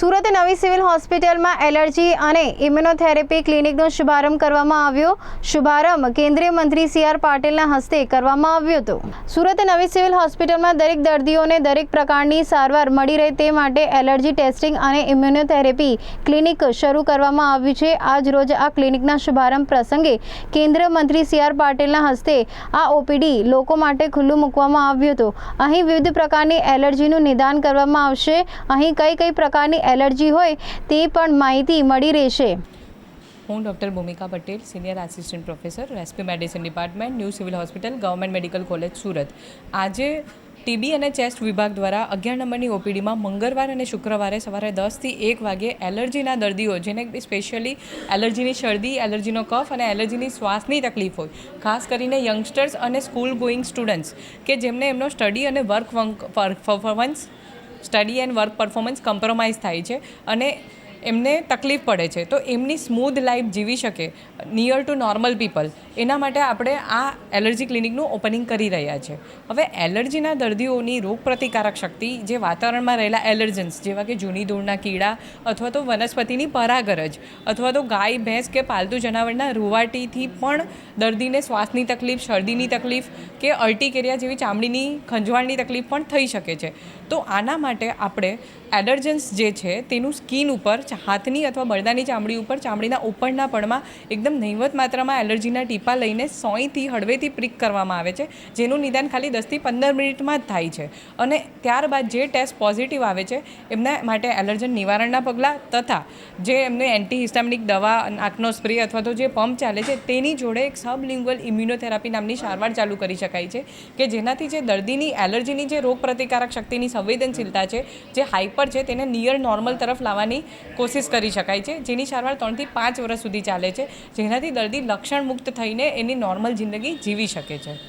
સુરત નવી સિવિલ હોસ્પિટલમાં એલર્જી અને ઇમ્યુનોથેરેપી ક્લિનિકનો શુભારંભ કરવામાં આવ્યો. શુભારંભ કેન્દ્રીય મંત્રી સી આર પાટીલના હસ્તે કરવામાં આવ્યો હતો. સુરત નવી સિવિલ હોસ્પિટલમાં દરેક દર્દીઓને દરેક પ્રકારની સારવાર મળી રહે તે માટે એલર્જી ટેસ્ટિંગ અને ઇમ્યુનોથેરેપી ક્લિનિક શરૂ કરવામાં આવ્યું છે. આજ રોજ આ ક્લિનિકના શુભારંભ પ્રસંગે કેન્દ્રીય મંત્રી સી આર પાટીલના હસ્તે આ ઓપીડી લોકો માટે ખુલ્લું મૂકવામાં આવ્યું હતું. અહીં વિવિધ પ્રકારની એલર્જીનું નિદાન કરવામાં આવશે. અહીં કઈ કઈ પ્રકારની એલર્જી હોય તે પણ માહિતી મળી રહેશે. હું doctor Bhumika Patel, senior assistant professor respi medicine department new civil hospital government medical college Surat. આજે ટીબી અને ચેસ્ટ વિભાગ દ્વારા અગિયાર નંબરની ઓપીડીમાં મંગળવાર અને શુક્રવારે સવારે દસથી એક વાગે એલર્જીના દર્દીઓ, જેને સ્પેશિયલી એલર્જીની શરદી, એલર્જીનો કફ અને એલર્જીની શ્વાસની તકલીફ હોય, ખાસ કરીને યંગસ્ટર્સ અને સ્કૂલ ગોઈંગ સ્ટુડન્ટ્સ કે જેમને એમનો સ્ટડી અને work performance study and work performance compromise થાય છે અને એમને તકલીફ પડે છે. તો એમની સ્મૂધ લાઈફ જીવી શકે નિયર ટુ નોર્મલ પીપલ એના માટે આપણે આ એલર્જી ક્લિનિકનું ઓપનિંગ કરી રહ્યા છે. હવે એલર્જીના દર્દીઓની રોગપ્રતિકારક શક્તિ જે વાતાવરણમાં રહેલા એલર્જન્સ, જેવા કે જૂની ધૂળના કીડા અથવા તો વનસ્પતિની પરાગરજ અથવા તો ગાય, ભેંસ કે પાલતુ જનાવરના રૂવાટીથી પણ દર્દીને શ્વાસની તકલીફ, શરદીની તકલીફ કે અલ્ટીકેરિયા જેવી ચામડીની ખંજવાળની તકલીફ પણ થઈ શકે છે. તો આના માટે આપણે એલર્જન્સ જે છે તેનું સ્કિન ઉપર, હાથની અથવા બળદાની ચામડી ઉપર, ચામડીના ઉપરના પળમાં એકદમ નહિવત માત્રામાં એલર્જીના ટીપા લઈને સોયથી હળવેથી પ્રિક કરવામાં આવે છે, જેનું નિદાન ખાલી દસથી પંદર મિનિટમાં જ થાય છે. અને ત્યારબાદ જે ટેસ્ટ પોઝિટિવ આવે છે, એમના માટે એલર્જન નિવારણના પગલાં તથા જે એમને એન્ટીહિસ્ટામિનિક દવા નાકનો સ્પ્રે અથવા તો જે પંપ ચાલે છે, તેની જોડે એક સબલિંગ્વલ ઇમ્યુનોથેરાપી નામની સારવાર ચાલુ કરી શકાય છે, કે જેનાથી જે દર્દીની એલર્જીની જે રોગપ્રતિકારક શક્તિની સંવેદનશીલતા છે, જે હાઇપર છે, તેને નિયર નોર્મલ તરફ લાવવાની કોશિશ કરી શકાય છે. જેની સારવાર ત્રણથી પાંચ વર્ષ સુધી ચાલે છે, જેનાથી દર્દી લક્ષણ મુક્ત થઈને એની નોર્મલ જિંદગી જીવી શકે છે.